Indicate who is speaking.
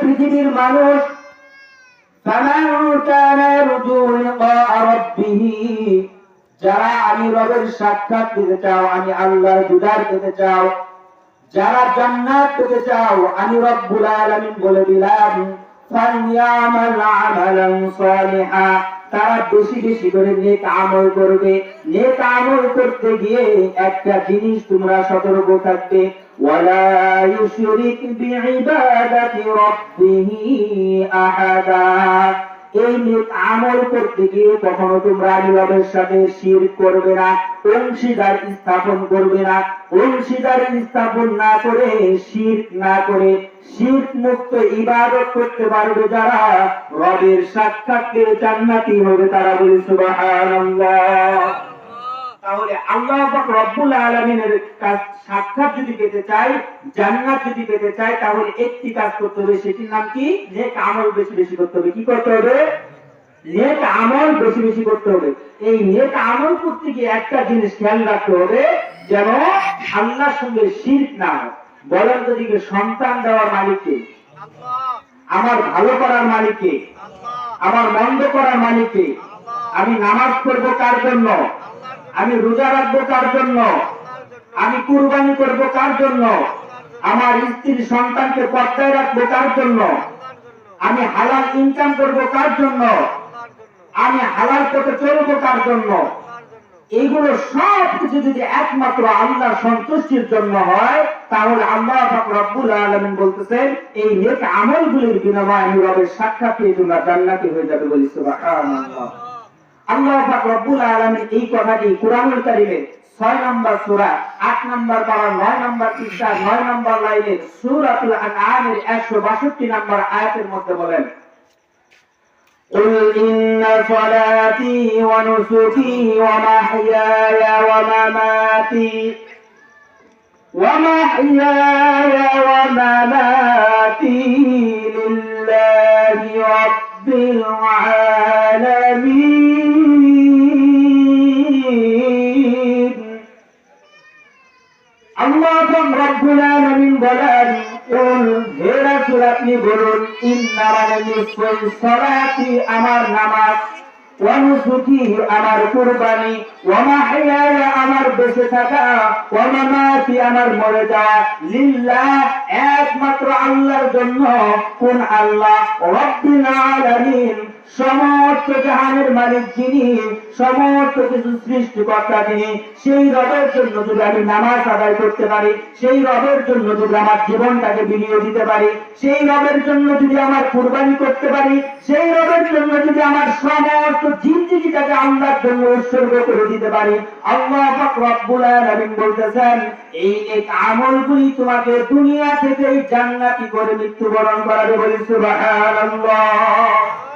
Speaker 1: পৃথিবীর মানুষ। যারা আমি রবের সাক্ষাৎ পেতে চাও, আমি আল্লাহর দুদার পেতে চাও, যারা জান্নাত পেতে চাও, আমি রব্বুল আলামিন বলে দিলাম তারা বেশি বেশি করে নেক আমল করবে। নেক আমল করতে গিয়ে একটা জিনিস তোমরা সতর্ক থাকবে। ওয়ালা ইউশরিক বিইবাদাতি রাব্বিহি আহাদা এই আমল করতে গিয়ে কখনো তোমরা সাথে শির করবে না, অংশীদার স্থাপন করবে না। অংশীদার স্থাপন না করে শির না করে শির মুক্ত ইবাদত করতে পারবে যারা। রবের সাক্ষাৎ জান্নাতি হবে তারা বলে সুবহানাল্লাহ। তাহলে আল্লাহ রব্বুল আলামিনের কাছ সাক্ষাৎ যদি পেতে চাই, জান্নাত যদি পেতে চাই, তাহলে একটি কাজ করতে হবে, সেটির নাম কি? নেক আমল বেশি বেশি করতে হবে। কি করতে হবে? নেক আমল বেশি বেশি করতে হবে। এই নেক আমল করতে গিয়ে একটা জিনিস খেয়াল রাখতে হবে, যেন আল্লাহর সঙ্গে শিরক না বলেন তো দিকে সন্তান দেওয়ার মালিককে আমার ভালো করার মালিককে আমার মন্দ করার মালিককে আমি নামাজ পড়ব কার জন্য? আমি রোজা রাখব কার জন্য? আমি কুরবানি করব কার জন্য? আমার স্ত্রীর সন্তানকে পর্দায় রাখব কার জন্য? আমি হালাল ইনকাম করব কার জন্য? আমি হালাল পথে চলবো কার জন্য? এইগুলো সব কিছু যদি একমাত্র আল্লাহ সন্তুষ্টির জন্য হয়, তাহলে আল্লাহ রব্বুল আলামিন বলতেছেন, এই নেক আমলগুলির বিনিময়ে আমি রবের সাক্ষাৎ পেয়ে তোমরা জান্নাতি হয়ে যাবে বলি সুবহানাল্লাহ। আল্লাহ পাক রব্বুল আলামিন এই কথাটি কোরআনুল কারীমে 6 নম্বর সূরা 8 নম্বর পারা 9 নম্বর পৃষ্ঠা 9 নম্বর লাইনে সূরাতুল আনআমের 162 নম্বর আয়াতের মধ্যে বলেন قل إن صلاتي ونسكي ومحياي ومماتي ومحياي ومماتي لله رب العالمين আপনি বলুন সালাতি আমার নামাজ আমার কুরবানি আমার বেঁচে থাকা আমার মরে যাওয়া একমাত্র আল্লাহর জন্য, কোন আল্লাহ রব্বুল জাহানের মালিক যিনি, সমস্ত কিছু সৃষ্টিকর্তা যিনি, সেই রবের জন্য যদি আমি নামাজ আদায় করতে পারি, সেই রবের জন্য যদি আমার জীবনটাকে বিলিয়ে দিতে পারি, সেই রবের জন্য যদি আমার কুরবানি করতে পারি, সেই রবের জন্য যদি আমার সমস্ত জিন্দিগিটাকে আল্লাহর জন্য উৎসর্গ করে দিতে পারি, আল্লাহ রব্বুল আলামিন বলতেছেন, এই এক আমলগুলি তোমাকে দুনিয়া থেকেই জান্নাতি করে মৃত্যুবরণ করাবে বলি সুবহানাল্লাহ।